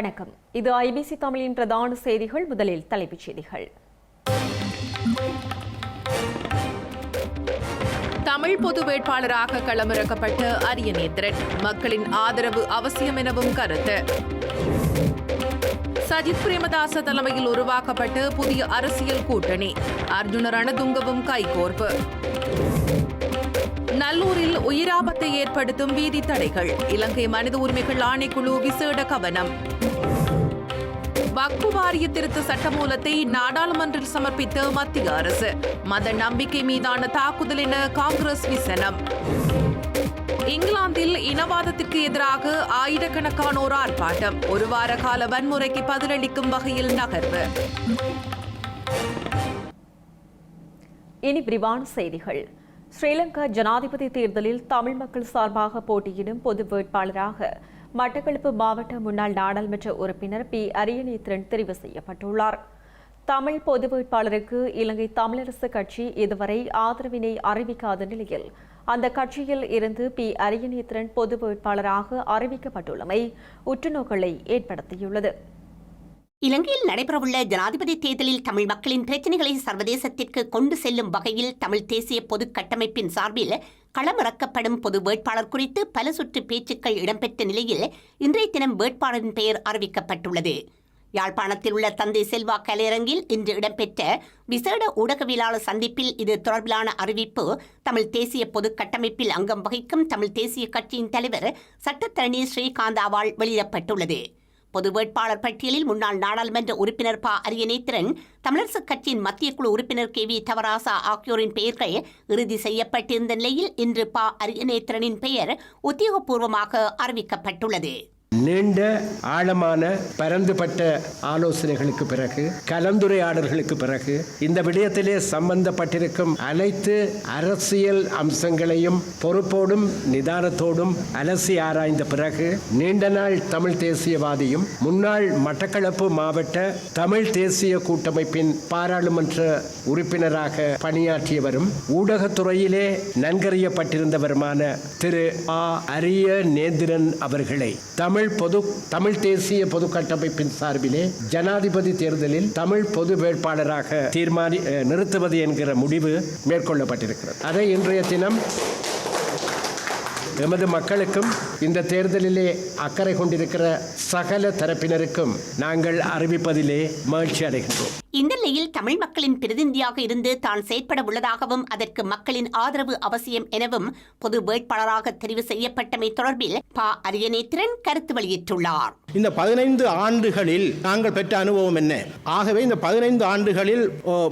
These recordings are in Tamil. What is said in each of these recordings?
வணக்கம். இது ஐபிசி தமிழின் பிரதான செய்திகள். முதலில் தலைப்புச் செய்திகள். தமிழ் பொது வேட்பாளராக களமிறக்கப்பட்ட அரியநேத்திரன் மக்களின் ஆதரவு அவசியம் எனவும் கருத்து. சஜித் பிரேமதாச தலைமையில் உருவாக்கப்பட்ட புதிய அரசியல் கூட்டணி. அர்ஜுன ரணதுங்கவும் கைகோர்ப்பு. நல்லூரில் உயிராபத்தை ஏற்படுத்தும் வீதி தடைகள். இலங்கை மனித உரிமைகள் ஆணைக்குழு விசேட கவனம். வக்பு வாரிய திருத்த சட்டமூலத்தை நாடாளுமன்றில் சமர்ப்பித்த மத்திய அரசு. மத நம்பிக்கை மீதான தாக்குதல் என காங்கிரஸ் விசனம். இங்கிலாந்தில் இனவாதத்திற்கு எதிராக ஆயிரக்கணக்கானோர் ஆர்ப்பாட்டம். ஒரு வார கால வன்முறைக்கு பதிலளிக்கும் வகையில் நகர்வு. இனி விரிவான செய்திகள். ஸ்ரீலங்கா ஜனாதிபதி தேர்தலில் தமிழ் மக்கள் சார்பாக போட்டியிடும் பொது வேட்பாளராக மட்டக்களப்பு மாவட்ட முன்னாள் நாடாளுமன்ற உறுப்பினர் பி. அரியநேத்திரன் தெரிவு செய்யப்பட்டுள்ளார். தமிழ் பொது வேட்பாளருக்கு இலங்கை தமிழரசு கட்சி இதுவரை ஆதரவினை அறிவிக்காத நிலையில் அந்த கட்சியில் இருந்து பி. அரியநேத்திரன் பொது வேட்பாளராக அறிவிக்கப்பட்டுள்ளமை உற்றுநோக்கலை ஏற்படுத்தியுள்ளது. இலங்கையில் நடைபெறவுள்ள ஜனாதிபதி தேர்தலில் தமிழ் மக்களின் பிரச்சினைகளை சர்வதேசத்திற்கு கொண்டு செல்லும் வகையில் தமிழ் தேசிய பொது கட்டமைப்பின் சார்பில் களமிறக்கப்படும் பொது வேட்பாளர் குறித்து பல சுற்று பேச்சுக்கள் இடம்பெற்ற நிலையில் இன்றைய தினம் வேட்பாளரின் பெயர் அறிவிக்கப்பட்டுள்ளது. யாழ்ப்பாணத்தில் உள்ள தந்தை செல்வா கலையரங்கில் இன்று இடம்பெற்ற விசேட ஊடகவியலாளர் சந்திப்பில் இது தொடர்பிலான அறிவிப்பு தமிழ் தேசிய பொது கட்டமைப்பில் அங்கம் வகிக்கும் தமிழ் தேசிய கட்சியின் தலைவர் சட்டத்தரணி ஸ்ரீகாந்தாவால் வெளியிடப்பட்டுள்ளது. பொது வேட்பாளர் பட்டியலில் முன்னாள் நாடாளுமன்ற உறுப்பினர் ப. அரியநேத்திரன் தமிழரசுக் கட்சியின் மத்திய குழு உறுப்பினர் கே. வி. தவராசா ஆகியோரின் பெயர்கள் இறுதி செய்யப்பட்டிருந்த நிலையில் இன்று ப. அரியநேத்திரனின் பெயர் உத்தியோகபூர்வமாக அறிவிக்கப்பட்டுள்ளது. நீண்ட ஆழமான பரந்துபட்ட ஆலோசனைகளுக்கு பிறகு கலந்துரையாடல்களுக்கு பிறகு இந்த விடயத்திலே சம்பந்தப்பட்டிருக்கும் அனைத்து அரசியல் அம்சங்களையும் பொறுப்போடும் நிதானத்தோடும் அலசி ஆராய்ந்த பிறகு நீண்ட நாள் தமிழ் தேசியவாதியும் முன்னாள் மட்டக்களப்பு மாவட்ட தமிழ் தேசிய கூட்டமைப்பின் பாராளுமன்ற உறுப்பினராக பணியாற்றியவரும் ஊடகத்துறையிலே நன்கறியப்பட்டிருந்தவருமான திரு. ஆ. அரிய நேந்திரன் அவர்களை தமிழ் பொது தமிழ் தேசிய பொது கட்டமைப்பின் சார்பிலே ஜனாதிபதி தேர்தலில் தமிழ் பொது வேட்பாளராக தீர்மானி நிறுத்துவது என்கிற முடிவு மேற்கொள்ளப்பட்டிருக்கிறது. அதை இன்றைய தினம் எமது மக்களுக்கும் இந்த தேர்தலிலே அக்கறை கொண்டிருக்கிற சகல தரப்பினருக்கும் நாங்கள் அறிவிப்பதிலே மகிழ்ச்சி அடைகின்றோம். இந்த நிலையில் தமிழ் மக்களின் பிரதிநிதியாக இருந்து தான் செயற்பட உள்ளதாகவும் அதற்கு மக்களின் ஆதரவு அவசியம் எனவும் பொது வேட்பாளராக தெரிவு செய்யப்பட்டமை தொடர்பில் ப. அரியநேத்திரன் கருத்து வெளியிட்டுள்ளார். இந்த பதினைந்து ஆண்டுகளில் நாங்கள் பெற்ற அனுபவம் என்ன? ஆகவே இந்த பதினைந்து ஆண்டுகளில்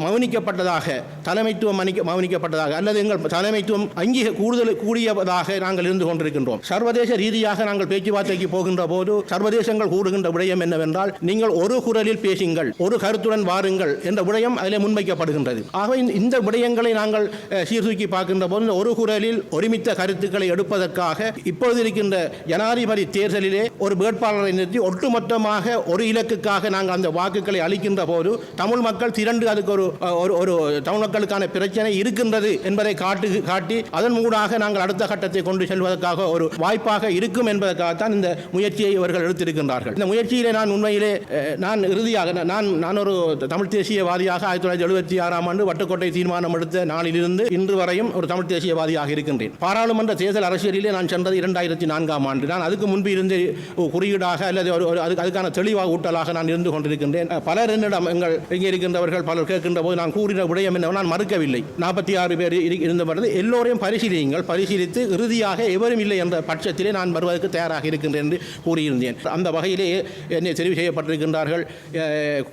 மௌனிக்கப்பட்டதாக தலைமைத்துவம் மௌனிக்கப்பட்டதாக அல்லது எங்கள் தலைமைத்துவம் அங்கீக கூடுதல் கூடியதாக நாங்கள் இருந்து கொண்டிருக்கின்றோம். சர்வதேச ரீதியாக நாங்கள் பேச்சுவார்த்தைக்கு போகின்ற போது சர்வதேசங்கள் கூறுகின்ற விடயம் என்னவென்றால் நீங்கள் ஒரு குரலில் பேசுங்கள் ஒரு கருத்துடன் வாருங்கள் என்ற விடயம் அதில் முன்வைக்கப்படுகின்றது. ஆகவே இந்த- விடயங்களை நாங்கள் சீர்தூக்கி பார்க்கின்ற போது ஒரு குரலில் ஒருமித்த கருத்துக்களை எடுப்பதற்காக இப்பொழுது இருக்கின்ற ஜனாதிபதி தேர்தலிலே ஒரு வேட்பாளரை நிறுத்தி ஒட்டுமொத்தமாக ஒரு இலக்குக்காக நாங்கள் அந்த வாக்குகளை அளிக்கின்ற போது தமிழ் மக்கள் திரண்டு அதுக்கு ஒரு ஒரு தமிழ் மக்களுக்கான பிரச்சனை இருக்கின்றது என்பதை காட்டு காட்டி அதன் மூடாக நாங்கள் அடுத்த கட்டத்தை கொண்டு என்பதற்காக ஒரு வாய்ப்பாக இருக்கும் என்பதற்காகத்தான் இந்த முயற்சியை இவர்கள் எடுத்திருக்கின்றார்கள். இந்த முயற்சியிலே நான் உண்மையிலே நான் இறுதியாக நான் நான் ஒரு தமிழ் தேசியவாதியாக ஆயிரத்தி தொள்ளாயிரத்தி எழுபத்தி ஆறாம் ஆண்டு வட்டுக்கோட்டை தீர்மானம் எடுத்த நாளிலிருந்து இன்று வரையும் ஒரு தமிழ் தேசியவாதியாக இருக்கின்றேன். பாராளுமன்ற தேர்தல் அரசியலிலே நான் சென்றது இரண்டாயிரத்தி நான்காம் ஆண்டு. நான் அதுக்கு முன்பு இருந்து குறியீடாக அல்லது ஒரு அதுக்கு அதுக்கான தெளிவாக ஊட்டலாக நான் இருந்து கொண்டிருக்கின்றேன். பலர் என்னிடம் எங்கள் இங்கே இருக்கின்றவர்கள் பலர் கேட்கின்ற போது நான் கூறின விடயம் என்ன நான் மறுக்கவில்லை. நாற்பத்தி ஆறு பேர் இரு- இருந்தவர்கள். எல்லோரையும் பரிசீலியுங்கள். பரிசீலித்து இறுதியாக எவரும் இல்லை என்ற பட்சத்திலே நான் வருவதற்கு தயாராக இருக்கின்றேன் என்று கூறியிருந்தேன். அந்த வகையிலே என்னை தெரிவு செய்யப்பட்டிருக்கின்றார்கள்.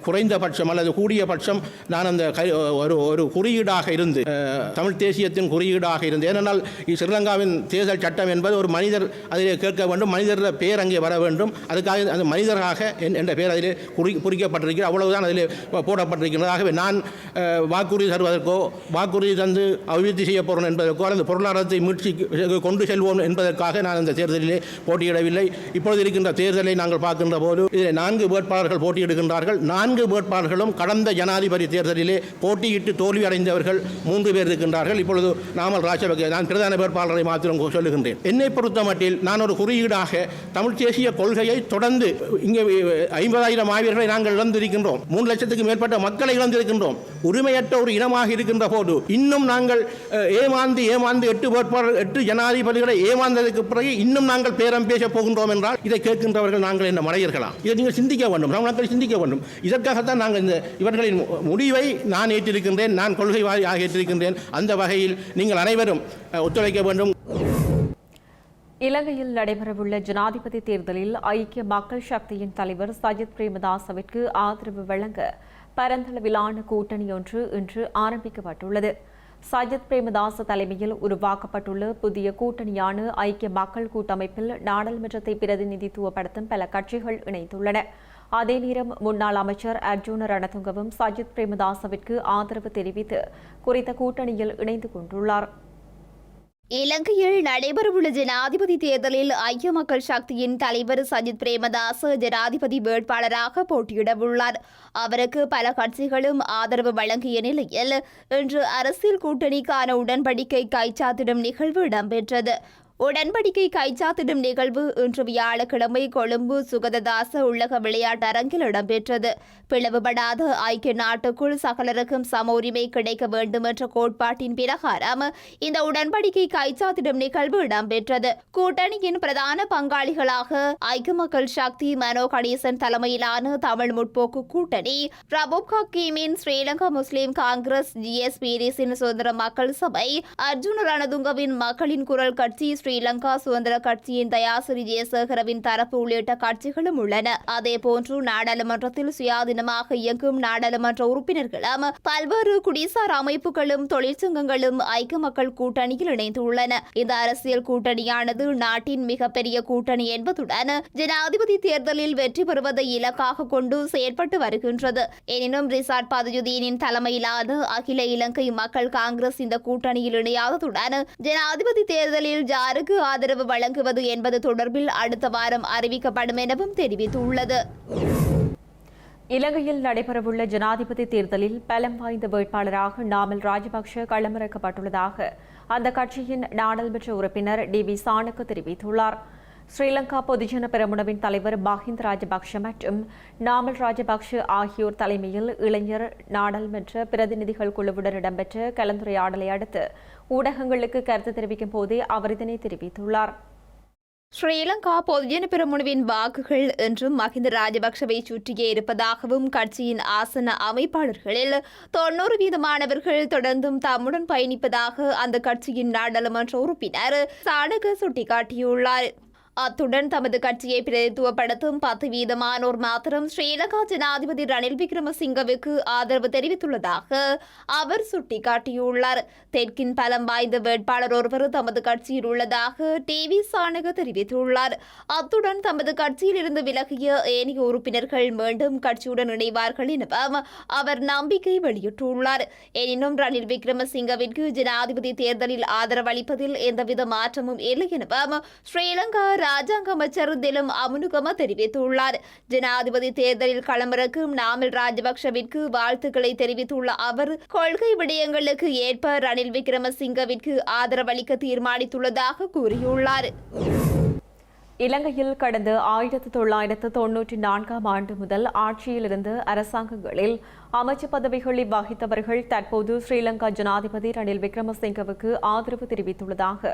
குறைந்தபட்சம் அல்லது கூடிய பட்சம் நான் அந்த ஒரு ஒரு குறியீடாக இருந்து தமிழ் தேசியத்தின் குறியீடாக இருந்து. ஏனென்றால் ஸ்ரீலங்காவின் தேர்தல் சட்டம் என்பது ஒரு மனிதர் அதிலே கேட்க வேண்டும் மனிதர்கள் பெயர் அங்கே வர வேண்டும். அதுக்காக அந்த மனிதராக என்ற பெயர் அதிலே குறி குறிக்கப்பட்டிருக்கிறது. அவ்வளவுதான் அதிலே போ- போடப்பட்டிருக்கிறது ஆகவே நான் வாக்குறுதி தருவதற்கோ வாக்குறுதி தந்து அபிவிருத்தி செய்ய போகிறோம் என்பதற்கோ அல்லது பொருளாதாரத்தை மீட்சி கொண்டு செல்வோம் வெல்வோம் என்பதற்காக நான் இந்த தேர்தலிலே போட்டியிடவில்லை. இப்பொழுது இருக்கின்ற தேர்தலை நாங்கள் பார்க்கின்ற போது இதில் நான்கு வேட்பாளர்கள் போட்டியிடுகின்றார்கள். நான்கு வேட்பாளர்களும் கடந்த ஜனாதிபதி தேர்தலிலே போட்டியிட்டு தோல்வி அடைந்தவர்கள் மூன்று பேர் இருக்கின்றார்கள். இப்பொழுது நாமல் ராஜபக்சே நான் பிரதான வேட்பாளரை மாத்திரம் சொல்லுகின்றேன். என்னை பொறுத்த மட்டில் நான் ஒரு குறியீடாக தமிழ் தேசிய கொள்கையை தொடர்ந்து இங்கே ஐம்பதாயிரம் ஆவியர்களை நாங்கள் இழந்திருக்கின்றோம். மூன்று லட்சத்துக்கு மேற்பட்ட மக்களை இழந்திருக்கின்றோம். உரிமையற்ற ஒரு இனமாக இருக்கின்ற போது இன்னும் நாங்கள் ஏமாந்து ஏமாந்து எட்டு வேட்பாளர் எட்டு ஜனாதிபதிகளை ஏமாந்ததுக்கு பிறகு இன்னும் நாங்கள் பேரம் பேச போகின்றோம் என்றால் இதை கேட்கின்றவர்கள் நாங்கள் என்ன மலையர்களா இதை நீங்கள் சிந்திக்க வேண்டும். நம் மக்கள் சிந்திக்க வேண்டும். இதற்காகத்தான் நாங்கள் இந்த இவர்களின் முடிவை நான் ஏற்றிருக்கின்றேன். நான் கொள்கைவாதியாக ஏற்றிருக்கின்றேன். அந்த வகையில் நீங்கள் அனைவரும் ஒத்துழைக்க வேண்டும். இலங்கையில் நடைபெறவுள்ள ஜனாதிபதி தேர்தலில் ஐக்கிய மக்கள் சக்தியின் தலைவர் சஜித் பிரேமதாசவிற்கு ஆதரவு வழங்க பரந்தளவிலான கூட்டணி ஒன்று இன்று ஆரம்பிக்கப்பட்டுள்ளது. சஜித் பிரேமதாச தலைமையில் உருவாக்கப்பட்டுள்ள புதிய கூட்டணியான ஐக்கிய மக்கள் கூட்டமைப்பில் நாடாளுமன்றத்தை பிரதிநிதித்துவப்படுத்தும் பல கட்சிகள் இணைந்துள்ளன. அதே நேரம் முன்னாள் அமைச்சர் அர்ஜுன ரணதுங்கவும் சஜித் பிரேமதாசவிற்கு ஆதரவு தெரிவித்து குறித்த கூட்டணியில் இணைந்து கொண்டுள்ளார். இலங்கையில் நடைபெறவுள்ள ஜனாதிபதி தேர்தலில் ஐக்கிய மக்கள் சக்தியின் தலைவர் சஜித் பிரேமதாச ஜனாதிபதி வேட்பாளராக போட்டியிடவுள்ளார் அவருக்கு பல கட்சிகளும் ஆதரவு வழங்கிய நிலையில் இன்று அரசியல் கூட்டணிக்கான உடன்படிக்கை கைச்சாத்திடும் நிகழ்வு இடம்பெற்றது. உடன்படிக்கை கைச்சாத்திடும் நிகழ்வு இன்று வியாழக்கிழமை கொழும்பு சுகததாச உள்ளக விளையாட்டரங்கில் இடம்பெற்றது. பிளவுபடாத ஐக்கிய நாட்டுக்குள் சகலருக்கும் சம உரிமை கிடைக்க வேண்டும் என்ற கோட்பாட்டின் பிரகாரம் இந்த உடன்படிக்கை கைச்சாத்திடும் நிகழ்வு இடம்பெற்றது. கூட்டணியின் பிரதான பங்காளிகளாக ஐக்கிய மக்கள் சக்தி மனோ கணேசன் தலைமையிலான தமிழ் முற்போக்கு கூட்டணி பிரபுப் ஹக்கீமின் Sri Lanka Muslim Congress G S பீரிஸின் சுதந்திர மக்கள் சபை அர்ஜுன் ரணதுங்கவின் மக்களின் குரல் கட்சி ஸ்ரீலங்கா சுதந்திர கட்சியின் தயாசிரி ஜெயசேகரவின் தரப்பு உள்ளிட்ட கட்சிகளும் உள்ளன. அதேபோன்று நாடாளுமன்றத்தில் சுயாதீனமாக இயங்கும் நாடாளுமன்ற உறுப்பினர்களும் பல்வேறு குடிசார் அமைப்புகளும் தொழிற்சங்கங்களும் ஐக்கிய மக்கள் கூட்டணியில் இணைந்துள்ளன. இந்த அரசியல் கூட்டணியானது நாட்டின் மிகப்பெரிய கூட்டணி என்பதுடன் ஜனாதிபதி தேர்தலில் வெற்றி பெறுவதை இலக்காக கொண்டு செயற்பட்டு வருகின்றது. எனினும் ரிசார்ட் பதயுதீனின் தலைமையிலான அகில இலங்கை மக்கள் காங்கிரஸ் இந்த கூட்டணியில் இணையாததுடன் ஜனாதிபதி தேர்தலில் யாருக்கு ஆதரவு வழங்குவது என்பது தொடர்பில் அடுத்த வாரம் அறிவிக்கப்படும் எனவும் தெரிவித்துள்ளது. இலங்கையில் நடைபெறவுள்ள ஜனாதிபதி தேர்தலில் பலம் வாய்ந்த வேட்பாளராக நாமல் ராஜபக்ஷ களமிறக்கப்பட்டுள்ளதாக அந்த கட்சியின் நாடாளுமன்ற உறுப்பினர் டி வி சாணுக்கு தெரிவித்துள்ளார். ஸ்ரீலங்கா பொதுஜன பெரமுனவின் தலைவர் மஹிந்த ராஜபக்ஷ மற்றும் நாமல் ராஜபக்ஷ ஆகியோர் தலைமையில் இளைஞர் நாடாளுமன்ற பிரதிநிதிகள் குழுவுடன் இடம்பெற்ற கலந்துரையாடலை அடுத்து ஊடகங்களுக்கு கருத்து தெரிவிக்கும் போதே அவர் இதனை தெரிவித்துள்ளார். ஸ்ரீலங்கா பொதுஜன பெரமுனவின் வாக்குகள் என்றும் மஹிந்த ராஜபக்சவை சுற்றியே இருப்பதாகவும் கட்சியின் ஆசன அமைப்பாளர்களில் தொன்னூறு வீதமானவர்கள் தொடர்ந்தும் தம்முடன் பயணிப்பதாக அந்த கட்சியின் நாடாளுமன்ற உறுப்பினர் சாடக சுட்டிக்காட்டியுள்ளார். அத்துடன் தமது கட்சியை பிரதித்துவப்படுத்தும் பத்து வீதமானோர் மாத்திரம் ஸ்ரீலங்கா ஜனாதிபதி ரணில் விக்ரமசிங்கவுக்கு ஆதரவு தெரிவித்துள்ளதாக அவர் சுட்டிக்காட்டியுள்ளார். தெற்கின் பலம் வாய்ந்த வேட்பாளர் ஒருவர் தமது கட்சியில் உள்ளதாக டிவி சாணக தெரிவித்துள்ளார். அத்துடன் தமது கட்சியில் இருந்து விலகிய ஏனைய உறுப்பினர்கள் மீண்டும் கட்சியுடன் இணைவார்கள் எனவும் அவர் நம்பிக்கை வெளியிட்டுள்ளார். எனினும் ரணில் விக்ரமசிங்கவிற்கு ஜனாதிபதி தேர்தலில் ஆதரவளிப்பதில் எந்தவித மாற்றமும் இல்லை எனவும் ஸ்ரீலங்கா ராஜாங்க அமைச்சர் திலும் அமுனுகம தெரிவித்துள்ளார். ஜனாதிபதி தேர்தலில் களமிறக்கும் நாமல் ராஜபக்ஷவிற்கு வாழ்த்துக்களை தெரிவித்துள்ள அவர் கொள்கை விடயங்களுக்கு ஏற்ப ரணில் விக்ரமசிங்கவிற்கு ஆதரவளிக்க தீர்மானித்துள்ளதாக கூறியுள்ளார். இலங்கையில் கடந்த ஆயிரத்து தொள்ளாயிரத்து தொன்னூற்றி நான்காம் ஆண்டு முதல் ஆட்சியிலிருந்து அரசாங்கங்களில் அமைச்சு பதவிகளை வகித்தவர்கள் தற்போது ஸ்ரீலங்கா ஜனாதிபதி ரணில் விக்ரமசிங்கவுக்கு ஆதரவு தெரிவித்துள்ளதாக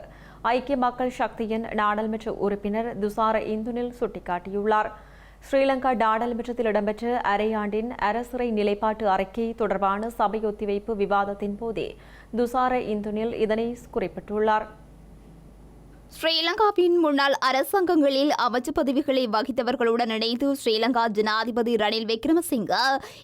ஐக்கிய மக்கள் சக்தியின் நாடாளுமன்ற உறுப்பினர் துசார இந்துனில் சுட்டிக்காட்டியுள்ளார். ஸ்ரீலங்கா நாடாளுமன்றத்தில் இடம்பெற்ற அரையாண்டின் அரசுரை நிலைப்பாட்டு அறிக்கை தொடர்பான சபை ஒத்திவைப்பு விவாதத்தின் போதே துசார இந்துனில் இதனை குறிப்பிட்டுள்ளார். ஸ்ரீலங்காவின் முன்னாள் அரசாங்கங்களில் அமைச்சு பதவிகளை வகித்தவர்களுடன் இணைந்து ஸ்ரீலங்கா ஜனாதிபதி ரணில் விக்ரமசிங்க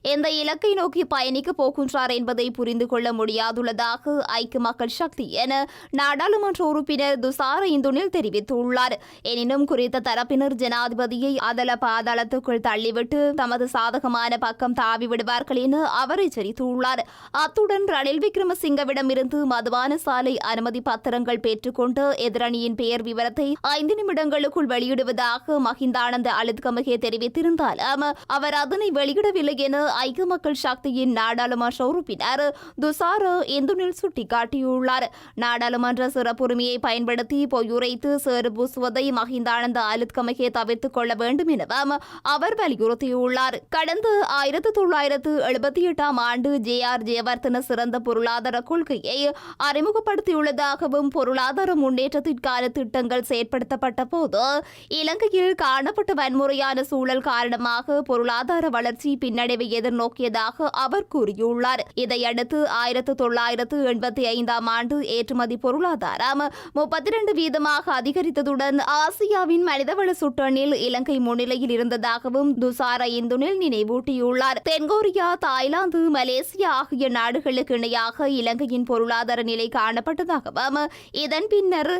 எந்த இலக்கை நோக்கி பயணிக்கப் போகின்றார் என்பதை புரிந்து கொள்ள முடியாதுள்ளதாக ஐக்கிய மக்கள் சக்தி என நாடாளுமன்ற உறுப்பினர் துசார இந்துனில் தெரிவித்துள்ளார். எனினும் குறித்த தரப்பினர் ஜனாதிபதியை அதல பாதாளத்துக்குள் தள்ளிவிட்டு தமது சாதகமான பக்கம் தாவி விடுவார்கள் என அவர் எச்சரித்துள்ளார். அத்துடன் ரணில் விக்ரமசிங்கவிடமிருந்து மதுபான சாலை அனுமதி பத்திரங்கள் பெற்றுக்கொண்டு எதிரணியின் பெயர் விவரத்தை ஐந்து நிமிடங்களுக்குள் வெளியிடுவதாக மஹிந்தானந்த அலுத்கமகே தெரிவித்திருந்தாலும் அவர் அதனை வெளியிடவில்லை என ஐக்கிய மக்கள் சக்தியின் நாடாளுமன்ற உறுப்பினர் துசாரோ இந்துனில் சுட்டிக்காட்டியுள்ளார். நாடாளுமன்ற சிறப்புரிமையை பயன்படுத்தி பொய்யுரைத்து சேறு பூசுவதை மஹிந்தானந்த அலுத்கமகே தவிர்த்துக் கொள்ள வேண்டும் எனவும் அவர் வலியுறுத்தியுள்ளார். கடந்த ஆயிரத்தி தொள்ளாயிரத்து எழுபத்தி எட்டாம் ஆண்டு ஜே ஆர் ஜெயவர்தன சிறந்த பொருளாதார கொள்கையை அறிமுகப்படுத்தியுள்ளதாகவும் பொருளாதார முன்னேற்றத்திற்கான திட்டங்கள் செயற்படுத்தப்பட்ட போது இலங்கையில் காணப்பட்ட வன்முறையான சூழல் காரணமாக பொருளாதார வளர்ச்சி பின்னடைவை எதிர்நோக்கியதாக அவர் கூறியுள்ளார். இதையடுத்து ஆயிரத்து தொள்ளாயிரத்து எண்பத்தி ஐந்தாம் ஆண்டு ஏற்றுமதி பொருளாதாரம் முப்பத்தி இரண்டு வீதமாக அதிகரித்ததுடன் ஆசியாவின் மனிதவள சுட்டணில் இலங்கை முன்னிலையில் இருந்ததாகவும் துசார இந்துனில் நினைவூட்டியுள்ளார். தென்கொரியா தாய்லாந்து மலேசியா ஆகிய நாடுகளுக்கு இணையாக இலங்கையின் பொருளாதார நிலை காணப்பட்டதாகவும் இதன் பின்னர்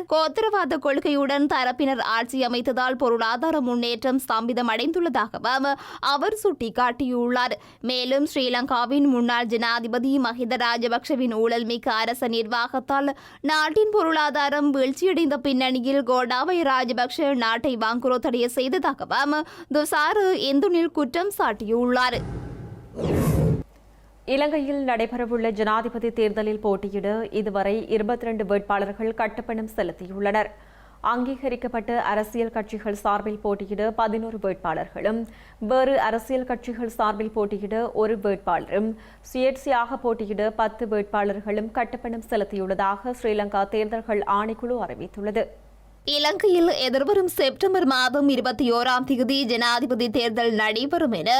கோத்திரவாத கொள்கையுடன் தரப்பினர் ஆட்சி அமைத்ததால் பொருளாதார முன்னேற்றம் ஸ்தம்பிதம் அடைந்துள்ளதாகவும் அவர் சுட்டிக்காட்டியுள்ளார். மேலும் ஸ்ரீலங்காவின் முன்னாள் ஜனாதிபதி மஹிந்த ராஜபக்ஷவின் ஊழல்மிக்க அரச நிர்வாகத்தால் நாட்டின் பொருளாதாரம் வீழ்ச்சியடைந்த பின்னணியில் கோடாபய ராஜபக்ஷ நாட்டை வாங்குரோத்தடைய செய்ததாகவும் துசாரு இந்துனில் குற்றம் சாட்டியுள்ளார். இலங்கையில் நடைபெறவுள்ள ஜனாதிபதி தேர்தலில் போட்டியிட இதுவரை இருபத்தி ரெண்டு வேட்பாளர்கள் கட்டப்பணம் செலுத்தியுள்ளனர். அங்கீகரிக்கப்பட்ட அரசியல் கட்சிகள் சார்பில் போட்டியிட பதினோரு வேட்பாளர்களும் வேறு அரசியல் கட்சிகள் சார்பில் போட்டியிட ஒரு வேட்பாளரும் சுயேட்சையாக போட்டியிட பத்து வேட்பாளர்களும் கட்டுப்பணம் செலுத்தியுள்ளதாக ஸ்ரீலங்கா தேர்தல்கள் ஆணைக்குழு அறிவித்துள்ளது. இலங்கையில் எதிர்வரும் செப்டம்பர் மாதம் இருபத்தி ஓராம் தேதி ஜனாதிபதி தேர்தல் நடைபெறும் என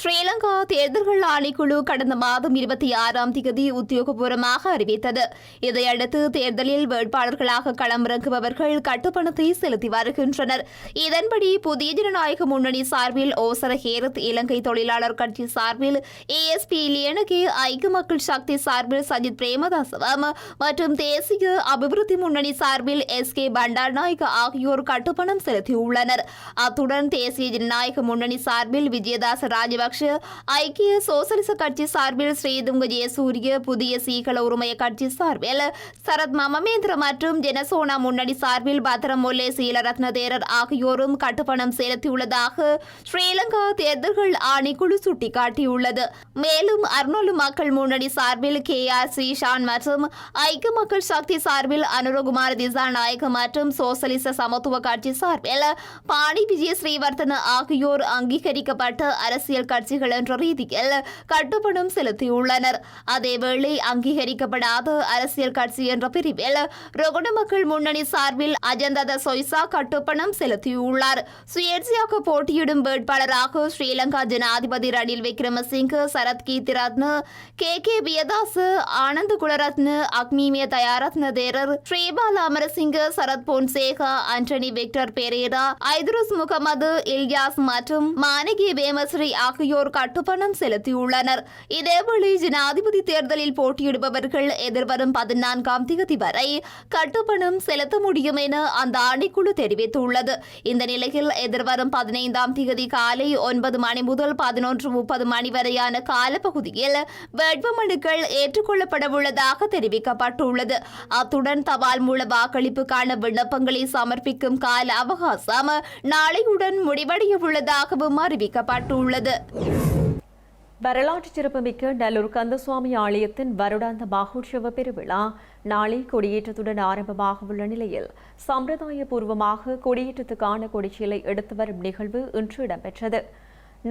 ஸ்ரீலங்கா தேர்தல்கள் ஆணைக்குழு கடந்த மாதம் இருபத்தி ஆறாம் தேதி உத்தியோகபூர்வமாக அறிவித்தது. இதையடுத்து தேர்தலில் வேட்பாளர்களாக களமிறங்குபவர்கள் கட்டுப்பணத்தை செலுத்தி வருகின்றனர். இதன்படி புதிய ஜனநாயக முன்னணி சார்பில் ஓசர ஹேரத் இலங்கை தொழிலாளர் கட்சி சார்பில் ஏஎஸ்பி லியனகே ஐக்கிய மக்கள் சக்தி சார்பில் சஜித் பிரேமதாசவம் மற்றும் தேசிய அபிவிருத்தி முன்னணி சார்பில் எஸ் கே பண்டார்நாயக் ஆகியோர் கட்டுப்பணம் செலுத்தியுள்ளனர். அத்துடன் தேசிய ஜனநாயக முன்னணி சார்பில் விஜயதாச ராஜபக்ஷ ஐக்கிய சோசலிச கட்சி சார்பில் ஸ்ரீதுங்க ஜெயசூரிய புதிய சீகள உரிமைய கட்சி சார்பில் சரத் மமமேந்திர மற்றும் ஜனசோனா முன்னணி சார்பில் பத்ரம் முல்லே சீலரத்ன தேரர் ஆகியோரும் கட்டுப்பணம் செலுத்தியுள்ளதாக ஸ்ரீலங்கா தேர்தல்கள் ஆணைக்குழு சுட்டிக்காட்டியுள்ளது. மேலும் அர்னோலு மக்கள் முன்னணி சார்பில் கே ஆர் ஸ்ரீஷான் மற்றும் ஐக்கிய மக்கள் சக்தி சார்பில் அனுரகுமார் திசாநாயக மற்றும் சோசலிச சமத்துவ கட்சி சார்பில் பாணி விஜய ஸ்ரீவர்தன ஆகியோர் அங்கீகரிக்கப்பட்ட அரசியல் கட்சிகள் என்ற ரீதியில் கட்டுப்பணம் செலுத்தியுள்ளனர். அதேவேளை அங்கீகரிக்கப்படாத அரசியல் கட்சி என்ற பிரிவில் ரொகுண மக்கள் முன்னணி சார்பில் அஜந்தத சொய்சா கட்டுப்பணம் செலுத்தியுள்ளார். சுயேட்சையாக போட்டியிடும் வேட்பாளராக ஸ்ரீலங்கா ஜனாதிபதி ரணில் விக்ரமசிங்க சரத் கீர்த்திரத்ன கே. கே. வியதாஸ் ஆனந்த் குலரத்ன அக்மீமிய தயாரத்ன தேரர் ஸ்ரீபால் அமரசிங்க சரத் பொன்சேகா ஆண்டனி விக்டர் பெரேரா ஐதுருஸ் முகமது இல்யாஸ் மற்றும் மானகி வேமஸ்ரீ ஆகியோர் கட்டுப்பணம் செலுத்தியுள்ளனர். இதேவேளை ஜனாதிபதி தேர்தலில் போட்டியிடுபவர்கள் எதிர்வரும் பதினான்காம் தேதி வரை கட்டுப்பணம் செலுத்த முடியும் என அந்த ஆணைக்குழு தெரிவித்துள்ளது. இந்த நிலையில் எதிர்வரும் பதினைந்தாம் தேதி காலை ஒன்பது மணி முதல் பதினொன்று முப்பது மணி வரையான காலப்பகுதியில் வேட்புமனுக்கள் ஏற்றுக்கொள்ளப்பட உள்ளதாக தெரிவிக்கப்பட்டுள்ளது. அத்துடன் தபால் மூல வாக்களிப்புக்கான விண்ணப்பங்களை மனுக்களை சமர்ப்பிக்கும் கால அவகாசம் நாளையுடன் முடிவடைய உள்ளதாகவும் அறிவிக்கப்பட்டுள்ளது. வரலாற்று சிறப்புமிக்க நல்லூர் கந்தசுவாமி ஆலயத்தின் வருடாந்த மகோற்சவ பெருவிழா நாளை கொடியேற்றத்துடன் ஆரம்பமாக உள்ள நிலையில் சம்பிரதாய பூர்வமாக கொடியேற்றத்துக்கான கொடிச்சீலை எடுத்து வரும் நிகழ்வு இன்று இடம்பெற்றது.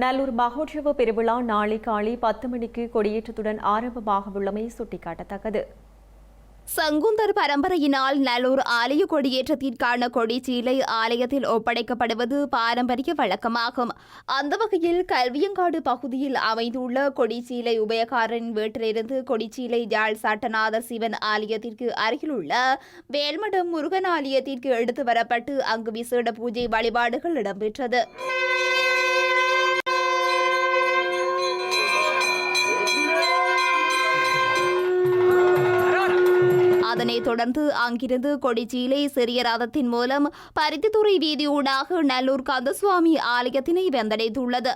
நல்லூர் மகோற்சவ பெருவிழா நாளை காலை பத்து மணிக்கு கொடியேற்றத்துடன் ஆரம்பமாக உள்ளமை சுட்டிக்காட்டத்தக்கது. சங்குந்தர் பரம்பரையினால் நல்லூர் ஆலய கொடியேற்றத்திற்கான கொடிச்சீலை ஆலயத்தில் ஒப்படைக்கப்படுவது பாரம்பரிய வழக்கமாகும். அந்த வகையில் கல்வியங்காடு பகுதியில் அமைந்துள்ள கொடிச்சீலை உபயகாரன் வீட்டிலிருந்து கொடிச்சீலை ஜாழ் சாட்டநாதர் சிவன் ஆலயத்திற்கு அருகிலுள்ள வேல்மடம் முருகன் ஆலயத்திற்கு எடுத்து வரப்பட்டு அங்கு விசேட பூஜை வழிபாடுகள் இடம்பெற்றது. அதனைத் தொடர்ந்து அங்கிருந்து கொடிச்சியிலே சிறிய ரதத்தின் மூலம் பருத்தித்துறை வீதியூடாக நல்லூர் கந்தசுவாமி ஆலயத்தினை வந்தடைந்துள்ளது.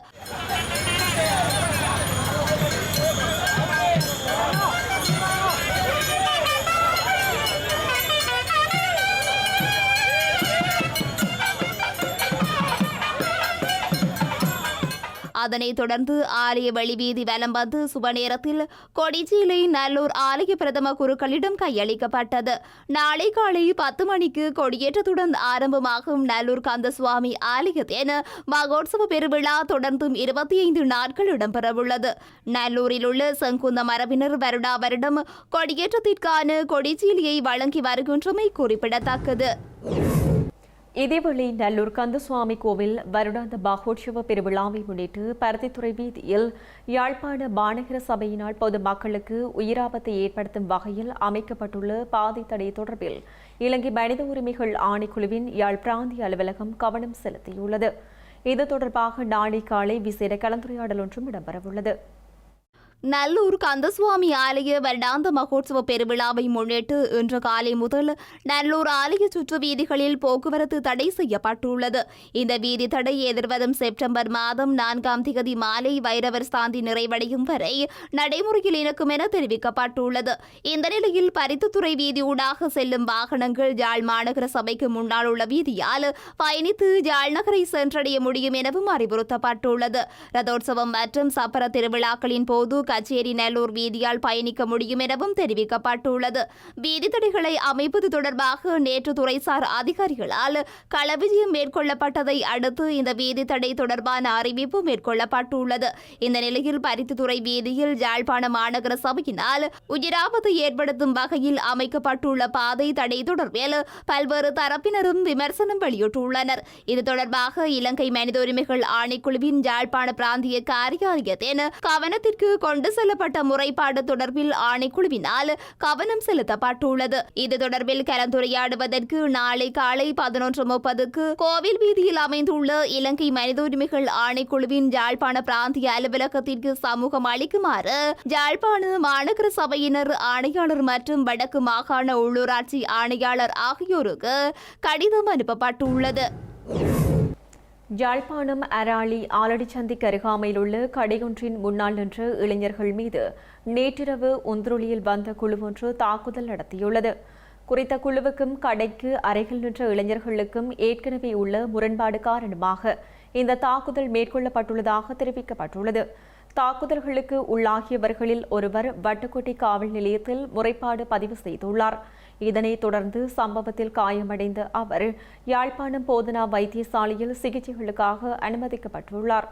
அதனைத் தொடர்ந்து ஆலய வெளிவீதி வலம் வந்து சுப நேரத்தில் கொடிச்சீலை நல்லூர் ஆலய பிரதம குருக்களிடம் கையளிக்கப்பட்டது. நாளை காலை பத்து மணிக்கு கொடியேற்றத்துடன் ஆரம்பமாகும் நல்லூர் கந்தசுவாமி ஆலயத்தின் மகோத்சவ பெருவிழா தொடர்ந்தும் இருபத்தி ஐந்து நாட்கள் இடம்பெறவுள்ளது. நல்லூரில் உள்ள செங்குந்த மரபினர் வருடா வருடம் கொடியேற்றத்திற்கான கொடிச்சீலியை வழங்கி வருகின்றமை குறிப்பிடத்தக்கது. இதேவேளை நல்லூர் கந்தசுவாமி கோவில் வருடாந்த மகோற்சவ பெருவிழாவை முன்னிட்டு பருத்தித்துறை வீதியில் யாழ்ப்பாண மாநகர சபையினால் பொதுமக்களுக்கு உயிராபத்தை ஏற்படுத்தும் வகையில் அமைக்கப்பட்டுள்ள பாதை தடை தொடர்பில் இலங்கை மனித உரிமைகள் ஆணைக்குழுவின் யாழ் பிராந்திய அலுவலகம் கவனம் செலுத்தியுள்ளது. இது தொடர்பாக நாளை காலை விசேட கலந்துரையாடல் ஒன்றும் இடம்பெறவுள்ளது. நல்லூர் கந்தசுவாமி ஆலய வருடாந்த மகோத்சவ பெருவிழாவை முன்னிட்டு இன்று காலை முதல் நல்லூர் ஆலய சுற்று வீதிகளில் போக்குவரத்து தடை செய்யப்பட்டுள்ளது. இந்த வீதி தடை எதிர்வரும் செப்டம்பர் மாதம் நான்காம் திகதி மாலை வைரவர் சாந்தி நிறைவடையும் வரை நடைமுறையில் இருக்கும் என தெரிவிக்கப்பட்டுள்ளது. இந்த நிலையில் பரித்துத்துறை வீதியூடாக செல்லும் வாகனங்கள் யாழ் மாநகர சபைக்கு முன்னால் உள்ள வீதியால் பயணித்து யாழ் நகரை சென்றடைய முடியும் எனவும் அறிவுறுத்தப்பட்டுள்ளது. ரதோற்சவம் மற்றும் சப்பர திருவிழாக்களின் போது கச்சேரி நல்லூர் வீதியால் பயணிக்க முடியும் எனவும் தெரிவிக்கப்பட்டுள்ளது. வீதி தடைகளை அமைப்பது தொடர்பாக நேற்று துறைசார் அதிகாரிகளால் களவிஜயம் மேற்கொள்ளப்பட்டதை அடுத்து இந்த வீதி தடை தொடர்பான அறிவிப்பு மேற்கொள்ளப்பட்டுள்ளது. இந்த நிலையில் பருத்தித்துறை வீதியில் யாழ்ப்பாண மாநகர சபையினால் உயிராபத்தை ஏற்படுத்தும் வகையில் அமைக்கப்பட்டுள்ள பாதை தடை தொடர்பில் பல்வேறு தரப்பினரும் விமர்சனம் வெளியிட்டுள்ளனர். இது தொடர்பாக இலங்கை மனித உரிமைகள் ஆணைக்குழுவின் யாழ்ப்பாண பிராந்திய காரியாலயத்தின் கவனத்திற்கு கொண்டு கொண்டு செல்லப்பட்ட முறைப்பாடு தொடர்பில் ஆணைக்குழுவினால் கவனம் செலுத்தப்பட்டுள்ளது. இது தொடர்பில் கலந்துரையாடுவதற்கு நாளை காலை பதினொன்று முப்பதுக்கு கோவில் வீதியில் அமைந்துள்ள இலங்கை மனித உரிமைகள் ஆணைக்குழுவின் யாழ்ப்பாண பிராந்திய அலுவலகத்திற்கு சமூகம் அளிக்குமாறு யாழ்ப்பாண மாநகர சபையினர் ஆணையாளர் மற்றும் வடக்கு மாகாண உள்ளூராட்சி ஆணையாளர் ஆகியோருக்கு கடிதம் அனுப்பப்பட்டுள்ளது. யாழ்ப்பாணம் அராளி ஆலடிச்சந்திக்கு அருகாமையில் உள்ள கடையொன்றின் முன்னாள் நின்ற இளைஞர்கள் மீது நேற்றிரவு ஒன்றுளியில் வந்த குழு ஒன்று தாக்குதல் நடத்தியுள்ளது. குறித்த குழுவுக்கும் கடைக்கு அருகில் நின்ற இளைஞர்களுக்கும் ஏற்கனவே உள்ள முரண்பாடு காரணமாக இந்த தாக்குதல் மேற்கொள்ளப்பட்டுள்ளதாக தெரிவிக்கப்பட்டுள்ளது. தாக்குதல்களுக்கு உள்ளாகியவர்களில் ஒருவர் வட்டுக்கோட்டை காவல் நிலையத்தில் முறைப்பாடு பதிவு செய்துள்ளார். இதனைத் தொடர்ந்து சம்பவத்தில் காயமடைந்த அவர் யாழ்ப்பாணம் போதனா வைத்தியசாலையில் சிகிச்சைகளுக்காக அனுமதிக்கப்பட்டுள்ளார்.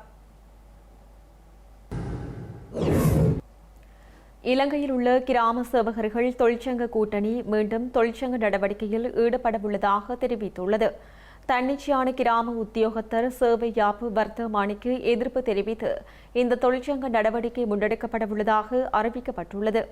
இலங்கையில் உள்ள கிராம சேவகர்கள் தொழிற்சங்க கூட்டணி மீண்டும் தொழிற்சங்க நடவடிக்கையில் ஈடுபடவுள்ளதாக தெரிவித்துள்ளது. தன்னிச்சையான கிராம உத்தியோகத்தர் சேவை யாப்பு வர்த்தமானிக்கு எதிர்ப்பு தெரிவித்து இந்த தொழிற்சங்க நடவடிக்கை முன்னெடுக்கப்படவுள்ளதாக அறிவிக்கப்பட்டுள்ளது.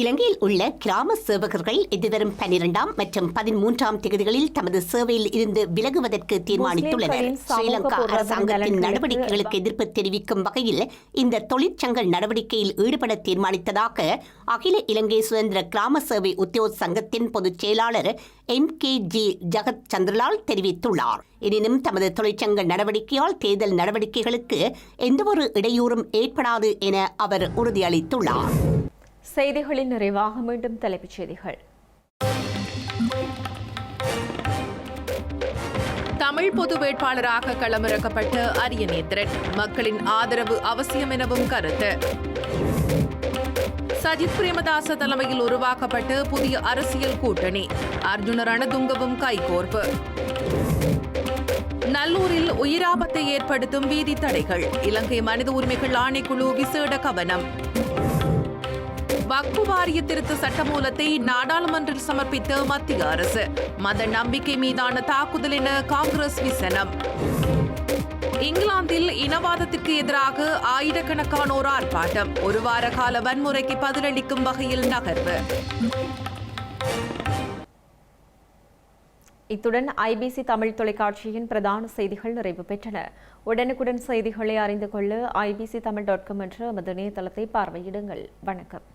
இலங்கையில் உள்ள கிராம சேவகர்கள் எதிர்வரும் பனிரெண்டாம் மற்றும் பதிமூன்றாம் தேதிகளில் தமது சேவையில் இருந்து விலகுவதற்கு தீர்மானித்துள்ளனர். ஸ்ரீலங்கா அரசாங்கத்தின் நடவடிக்கைகளுக்கு எதிர்ப்பு தெரிவிக்கும் வகையில் இந்த தொழிற்சங்க நடவடிக்கையில் ஈடுபட தீர்மானித்ததாக அகில இலங்கை சுதந்திர கிராம சேவை உத்தியோக சங்கத்தின் பொதுச் செயலாளர் M K G Jagath Chandralal தெரிவித்துள்ளார். எனினும் தமது தொழிற்சங்க நடவடிக்கையால் தேர்தல் நடவடிக்கைகளுக்கு எந்தவொரு இடையூறும் ஏற்படாது என அவர் உறுதியளித்துள்ளார். செய்திகளின் நிறைவாக மீண்டும் தலைப்புச் செய்திகள். தமிழ் பொது வேட்பாளராக களமிறக்கப்பட்ட அரியநேந்திரன் மக்களின் ஆதரவு அவசியம் எனவும் கருத்து. சஜித் பிரேமதாச தலைமையில் உருவாக்கப்பட்ட புதிய அரசியல் கூட்டணி. அர்ஜுன ரணதுங்கவும் கைகோர்ப்பு. நல்லூரில் உயிராபத்தை ஏற்படுத்தும் வீதி தடைகள். இலங்கை மனித உரிமைகள் ஆணைக்குழு விசேட கவனம். வக்பு வாரிய திருத்த சட்டமூலத்தை நாடாளுமன்றில் சமர்ப்பித்த மத்திய அரசு. மத நம்பிக்கை மீதான தாக்குதல் என காங்கிரஸ் விசனம். இங்கிலாந்தில் இனவாதத்திற்கு எதிராக ஆயிரக்கணக்கானோர் ஆர்ப்பாட்டம். ஒரு வார கால வன்முறைக்கு பதிலளிக்கும் வகையில் நகர்வு. இத்துடன் ஐபிசி தமிழ் தொலைக்காட்சியின் பிரதான செய்திகள் நிறைவு பெற்றன. உடனுக்குடன் செய்திகளை அறிந்து கொள்ள ஐபிசி தமிழ் டாட் காம் என்ற எமது இணையதளத்தை பார்வையிடுங்கள். வணக்கம்.